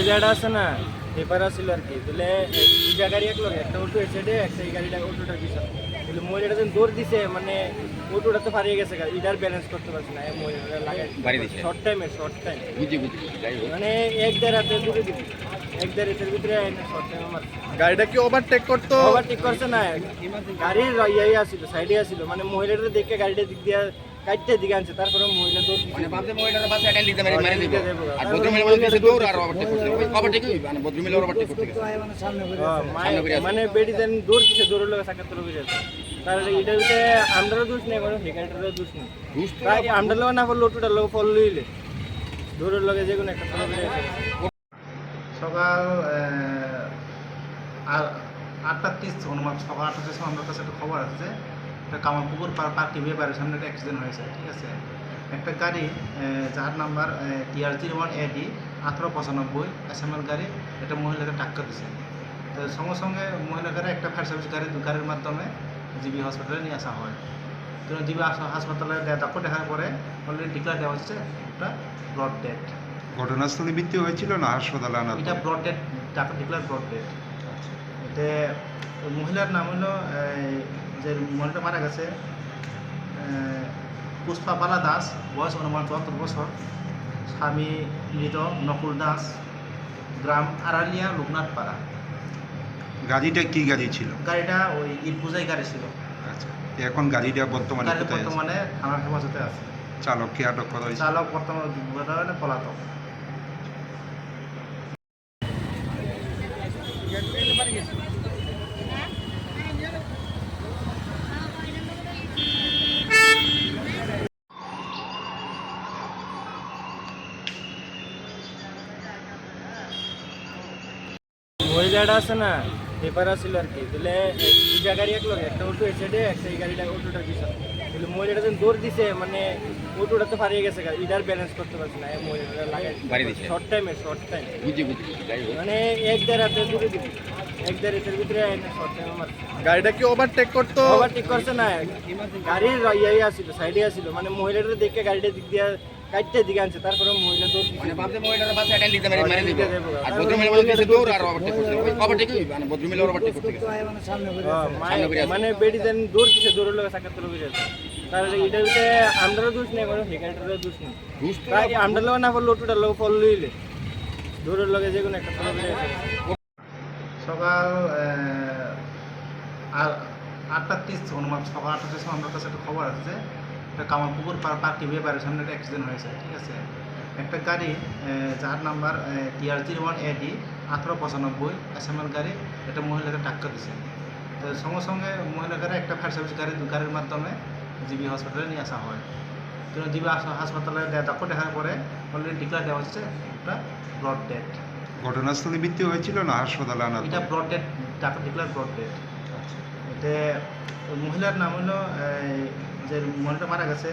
মহিলাটা আছে না পেপার আছিল আর কি। তাহলে দুইটা গাড়ি এক লগে একটা অটো সাইডে একটা এই গাড়িটা অটোটার পিছনে। তাহলে মহিলাটা যখন দৌড় দিছে মানে অটোটা তো হারিয়ে গেছে গাড়ি এটার ব্যালেন্স করতে পারছে না। মহিলাটা লাগাই শর্ট টাইমে শর্ট টাইম বুঝি বুঝি মানে এক দেড় হাতে দূরে দিবি। এক দেড় হাতের ভিতরে শর্ট টাইমে মারছে। গাড়িটা কি ওভারটেক করতো? ওভারটেক করছে না। গাড়ির ইয়ে আসছিল সাইডে আসছিল মানে মহিলাটা দেখে গাড়িটা দিক দিয়ে কাটতে দিকে আনছে তারপরে মহিলা দৌড় মানে ভাবছে মহিলার বাচ্চা অ্যাটেন্ড দিতে মেরে মেরে দিব। আর ভদ্রমিল বলে দিছে। দৌড় আর ওভারটেক করতে ওভারটেক মানে ওভারটেক করতে গেছে হ্যাঁ, সামনে করে আছে। মানে বেডি দেন দৌড় দিছে যাচ্ছে তাহলে এটার ভিতরে আমরাও দোষ নেই কোনো সেখানটারও দোষ নেই। দুষ্ট তাই আমরা লোক না করলে ওটুটার লোক ফল লইলে। দৌড়ের লগে যে কোনো একটা সকাল আর আটটা তিরিশ অনুমান সকাল আটটা তিরিশ আমার কাছে একটা খবর আছে একটা কামারপুকুর পার পার্ক বাড়ির সামনে একটা অ্যাক্সিডেন্ট হয়েছে ঠিক আছে? একটা গাড়ি যার number TR zero one AD আঠারো পঁচানব্বই এসএমএল গাড়ি একটা মহিলাকে টাক্কা দিছে। তো সঙ্গে সঙ্গে মহিলা গাড়ি একটা ফায়ার সার্ভিস গাড়ি গাড়ির মাধ্যমে জিবি হসপিটালে নিয়ে আসা হয়। তো জিবি হাস- হাসপাতালে ডাক্তার দেখার পরে অলরেডি ডিক্লার দেওয়া হচ্ছে একটা ব্লড ডেট ঘটনাস্থলে মৃত্যু হয়েছিল না? হাসপাতালে আনা এটা brought dead doctor declare brought dead এতে মহিলার নাম হলো যে মহিলাটা মারা গেছে আহ, পুষ্পা বালা দাস বয়স অনুমান চুয়াত্তর বছর স্বামী মৃত নকুল দাস গ্রাম আড়ালিয়া লোকনাথ পাড়া। গাড়িটা কি গাড়ি ছিল? গাড়িটা ওই ইট বুঝাই গাড়ি ছিল। আচ্ছা এখন গাড়িটা বর্তমানে কোথায় বর্তমানে থানার হেফাজতে আছে। চালককে আটক করা হয়েছে? চালক বর্তমানে বর্তমানে পলাতক মহিলাটা আছে না পেপার আছিল আর কি। তাহলে দুইটা গাড়ি এক লগে একটা অটো এসে সাইডে একটা এই গাড়িটা অটোটার পিছনে। তাহলে মহিলাটা যখন দৌড় দিছে মানে অটোটা তো হারিয়ে গেছে এটার ব্যালেন্স করতে পারছে না মহিলাটা লাগাই শর্ট টাইমে শর্ট টাইম বুঝি বুঝি মানে এক দেড় হাতে দূরে দিবি। এক দেড় হাতের ভিতরে শর্ট টাইম মারছে। গাড়িটা কি ওভারটেক করতো? ওভারটেক করছে না। গাড়ির ইয়ে আসছিল সাইডে আসছিল মানে মহিলাটা দেখে গাড়িটা দিক দিয়ে কাটতে দিকে আনছে তারপরে মহিলা দৌড় মানে ভাবছে মহিলার বাচ্চা অ্যাটেন্ড দিতে মেরে মেরে দিব। দিতে দেবো। আর ভদ্রমিল বলে দিছে দৌড় আর ওভারটেক করতে ওভারটেক মানে ভদ্রমিল ওভারটেক করতে গেছে। হ্যাঁ, করে। মানে বেডি দেন দৌড় দিছে দৌড়ের লোক সাক্ষাৎ লোক যাচ্ছে তাহলে এটার ভিতরে আমরাও দোষ নেই কোনো সেখানটারও দোষ নেই। তাই আমরা লোক না করলে ওটুটার লোক ফল লইলে। দৌড়ের লগে যে কোনো একটা ফল সকাল আর আটটা তিরিশ অনুমান সকাল আটটা তিরিশ আমার কাছে একটা খবর আছে একটা কামারপুকুর পার পার্ক টিভি বাড়ির সামনে একটা অ্যাক্সিডেন্ট হয়েছে ঠিক আছে? একটা গাড়ি যার number TR zero one AD আঠারো পঁচানব্বই এসএমএল গাড়ি একটা মহিলাকে টাক্কা দিছে। তো সঙ্গে সঙ্গে মহিলা গাড়ি একটা ফায়ার সার্ভিস গাড়ি গাড়ির মাধ্যমে জিবি হসপিটালে নিয়ে আসা হয়। তো জিবি হাস- হাসপাতালে ডাক্তার দেখার পরে অলরেডি ডিক্লার দেওয়া হচ্ছে ওটা ব্লড ডেট ঘটনাস্থলে মৃত্যু হয়েছিল না হাসপাতালে আনা এটা brought dead doctor declare brought dead ওই মহিলার নাম হলো যে মহিলাটা মারা গেছে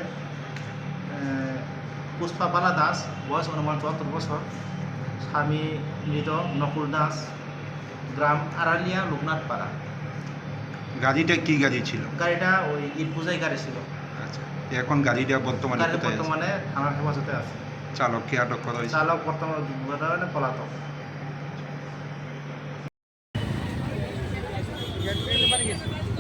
পুষ্পা বালা দাস বয়স অনুমান চুয়াত্তর বছর। স্বামী মৃত নকুল দাস গ্রাম আড়ালিয়া লোকনাথ পাড়া। গাড়িটা কি গাড়ি ছিল? গাড়িটা ওই ইট বুঝাই গাড়ি ছিল। আচ্ছা এখন গাড়িটা বর্তমানে গাড়ি বর্তমানে থানার হেফাজতে আছে। চালককে আটক করা হয়েছে? চালক বর্তমানে বর্তমানে পলাতক গেছে